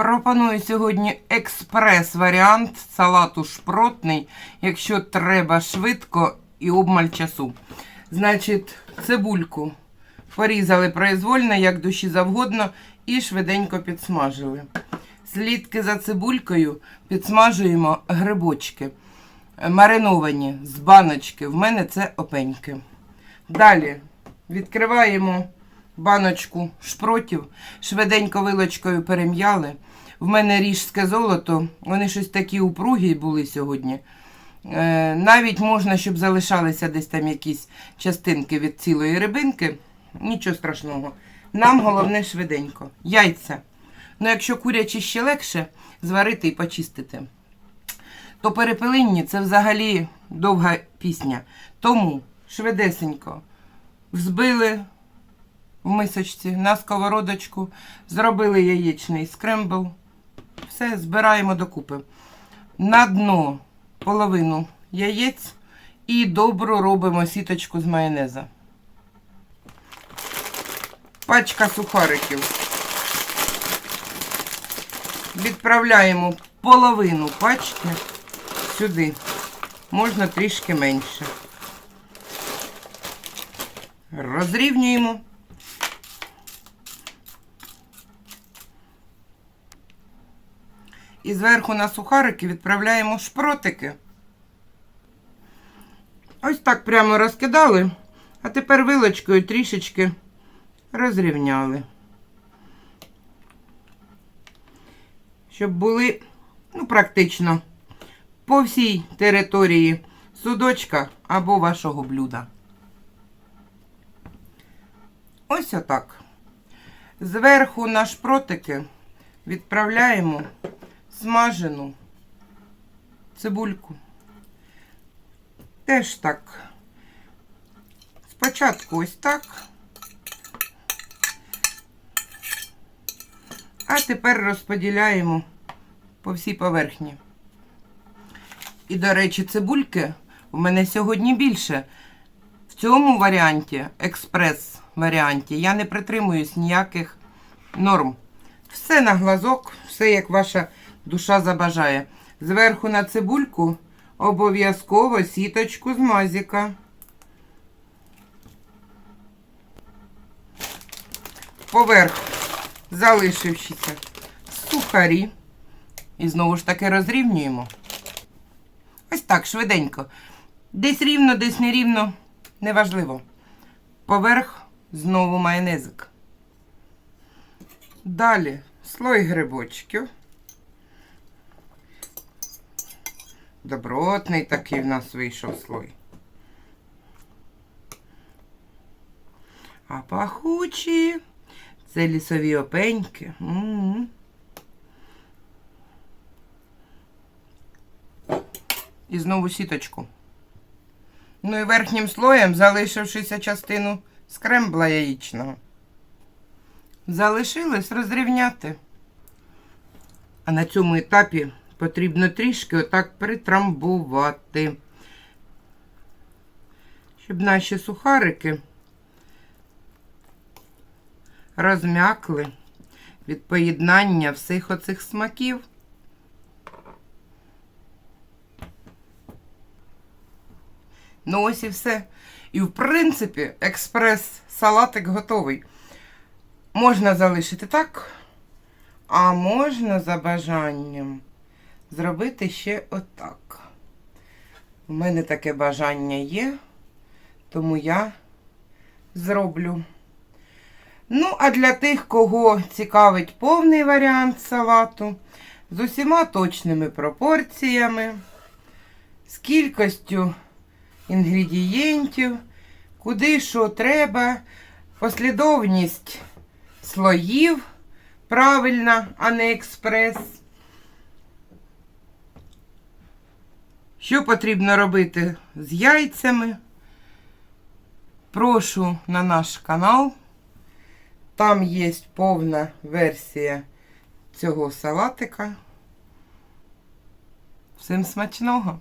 Пропоную сьогодні експрес-варіант салату шпротний, якщо треба швидко і обмаль часу. Значить, цибульку порізали произвольно, як душі завгодно, і швиденько підсмажили. Слідки за цибулькою підсмажуємо грибочки. Мариновані з баночки. В мене це опеньки. Далі відкриваємо баночку шпротів, швиденько вилочкою перем'яли. В мене ріжське золото, вони щось такі упругі були сьогодні. Е, навіть можна, щоб залишалися десь там якісь частинки від цілої рибинки. Нічого страшного. Нам головне швиденько. Яйця. Ну, якщо курячі ще легше, зварити і почистити. То перепелинні це взагалі довга пісня. Тому швидесенько взбили в мисочці на сковородочку, зробили яєчний скрембл. Все, збираємо докупи. На дно половину яєць і добру робимо сіточку з майонеза. Пачка сухариків. Відправляємо половину пачки сюди. Можна трішки менше. Розрівнюємо. І зверху на сухарики відправляємо шпротики. Ось так прямо розкидали, а тепер вилочкою трішечки розрівняли. Щоб були, ну, практично по всій території судочка або вашого блюда. Ось отак. Зверху на шпротики відправляємо смажену цибульку. Теж так. Спочатку ось так. А тепер розподіляємо по всій поверхні. І, до речі, цибульки в мене сьогодні більше. В цьому варіанті, експрес-варіанті, я не притримуюсь ніяких норм. Все на глазок, все як ваша душа забажає. Зверху на цибульку обов'язково сіточку з мазіка. Поверх залишившися сухарі. І знову ж таки розрівнюємо. Ось так, швиденько. Десь рівно, десь нерівно, неважливо. Поверх знову майонезик. Далі слой грибочків. Добротний такий в нас вийшов слой. А пахучі. Це лісові опеньки. М-м. І знову сіточку. Ну і верхнім слоєм, залишившися частину скрембла яєчного. Залишилось розрівняти. А на цьому етапі потрібно трішки отак притрамбувати, щоб наші сухарики розм'якли від поєднання всіх оцих смаків. Ну ось і все. І в принципі, експрес-салатик готовий. Можна залишити так, а можна за бажанням зробити ще отак. У мене таке бажання є, тому я зроблю. Ну, а для тих, кого цікавить повний варіант салату, з усіма точними пропорціями, з кількістю інгредієнтів, куди що треба, послідовність слоїв правильна, а не експрес. Що потрібно робити з яйцями? Прошу на наш канал. Там є повна версія цього салатика. Всім смачного!